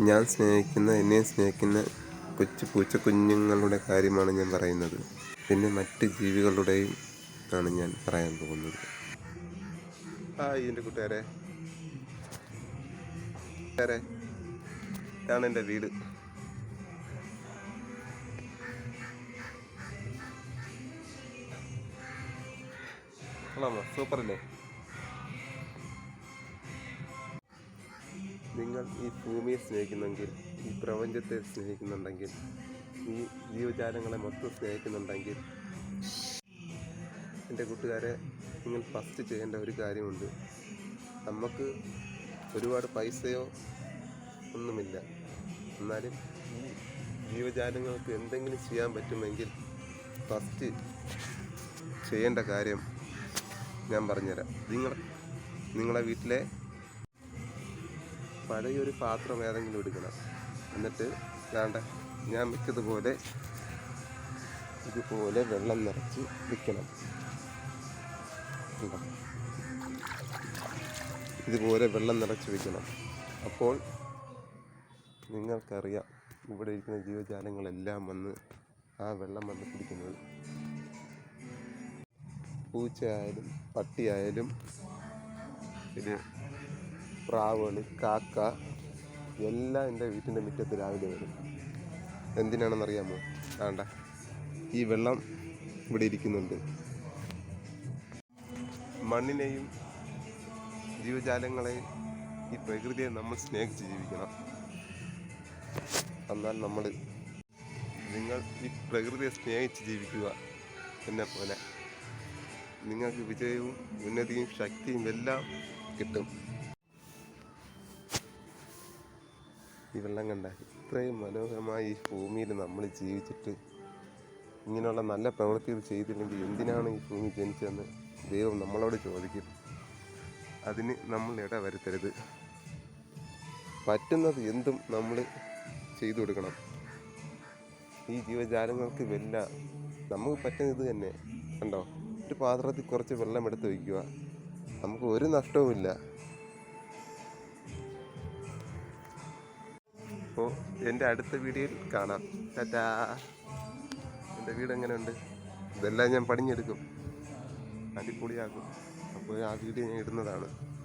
ഞാൻ സ്നേഹിക്കുന്ന എന്നെ സ്നേഹിക്കുന്ന കൊച്ചു പൂച്ച കുഞ്ഞുങ്ങളുടെ കാര്യമാണ് ഞാൻ പറയുന്നത്. പിന്നെ മറ്റ് ജീവികളുടെയും ആണ് ഞാൻ പറയാൻ പോകുന്നത്. ആ എന്റെ കൂട്ടുകാരെ. കൂട്ടുകാരെ ഇതാണ് എന്റെ വീട്. കൊള്ളാമോ? സൂപ്പറല്ലേ നിങ്ങൾ ഈ ഭൂമിയെ സ്നേഹിക്കുന്നെങ്കിൽ ഈ പ്രപഞ്ചത്തെ സ്നേഹിക്കുന്നുണ്ടെങ്കിൽ ഈ ജീവജാലങ്ങളെ മൊത്തം സ്നേഹിക്കുന്നുണ്ടെങ്കിൽ എന്റെ കൂട്ടുകാരെ നിങ്ങൾ ഫസ്റ്റ് ചെയ്യേണ്ട ഒരു കാര്യമുണ്ട്. നമുക്ക് ഒരുപാട് പൈസയോ ഒന്നുമില്ല. എന്നാലും ഈ ജീവജാലങ്ങൾക്ക് എന്തെങ്കിലും ചെയ്യാൻ പറ്റുമെങ്കിൽ ഫസ്റ്റ് ചെയ്യേണ്ട കാര്യം ഞാൻ പറഞ്ഞുതരാം. നിങ്ങൾ നിങ്ങളെ വീട്ടിലെ പഴയൊരു പാത്രം ഏതെങ്കിലും എടുക്കണം. എന്നിട്ട് വേണ്ട ഞാൻ വെക്കതുപോലെ ഇതുപോലെ വെള്ളം നിറച്ച് വെക്കണം? ഇതുപോലെ വെള്ളം നിറച്ച് വെക്കണം. അപ്പോൾ നിങ്ങൾക്കറിയാം ഇവിടെ ഇരിക്കുന്ന ജീവജാലങ്ങളെല്ലാം വന്ന് ആ വെള്ളം വന്ന് കുടിക്കുന്നത്. പൂച്ചയായാലും പട്ടിയായാലും പിന്നെ പ്രാവുകൾ കാക്ക എല്ലാം എന്റെ വീട്ടിന്റെ മുറ്റത്ത് രാവിലെ വരും. എന്തിനാണെന്നറിയാമോ? വേണ്ട ഈ വെള്ളം ഇവിടെ ഇരിക്കുന്നുണ്ട്. മണ്ണിനെയും ജീവജാലങ്ങളെയും ഈ പ്രകൃതിയെ നമ്മൾ സ്നേഹിച്ച് ജീവിക്കണം. എന്നാൽ നമ്മൾ നിങ്ങൾ ഈ പ്രകൃതിയെ സ്നേഹിച്ച് ജീവിക്കുക എന്നെ പോലെ. നിങ്ങൾക്ക് വിജയവും ഉന്നതിയും ശക്തിയും എല്ലാം കിട്ടും. ഈ വെള്ളം കണ്ട ഇത്രയും മനോഹരമായി ഈ ഭൂമിയിൽ നമ്മൾ ജീവിച്ചിട്ട് ഇങ്ങനെയുള്ള നല്ല പ്രവൃത്തികൾ ചെയ്തില്ലെങ്കിൽ എന്തിനാണ് ഈ ഭൂമി ജനിച്ചതെന്ന് ദൈവം നമ്മളോട് ചോദിക്കും അതിന് നമ്മൾ ഇട വരുത്തരുത് പറ്റുന്നത് എന്തും നമ്മൾ ചെയ്തു കൊടുക്കണം. ഈ ജീവജാലങ്ങൾക്ക് വല്ല നമുക്ക് പറ്റുന്ന ഇത് തന്നെ. കണ്ടോ? ഒരു പാത്രത്തിൽ കുറച്ച് വെള്ളം എടുത്ത് വയ്ക്കുക. നമുക്ക് ഒരു നഷ്ടവുമില്ല. അപ്പോൾ എന്റെ അടുത്ത വീഡിയോയിൽ കാണാം. ടാറ്റാ. എന്റെ വീട് എങ്ങനെയുണ്ട്? ഇതെല്ലാം ഞാൻ പണിഞ്ഞെടുക്കും അടിപൊളിയാക്കും. അപ്പോൾ ആ വീഡിയോ ഞാൻ ഇടുന്നതാണ്.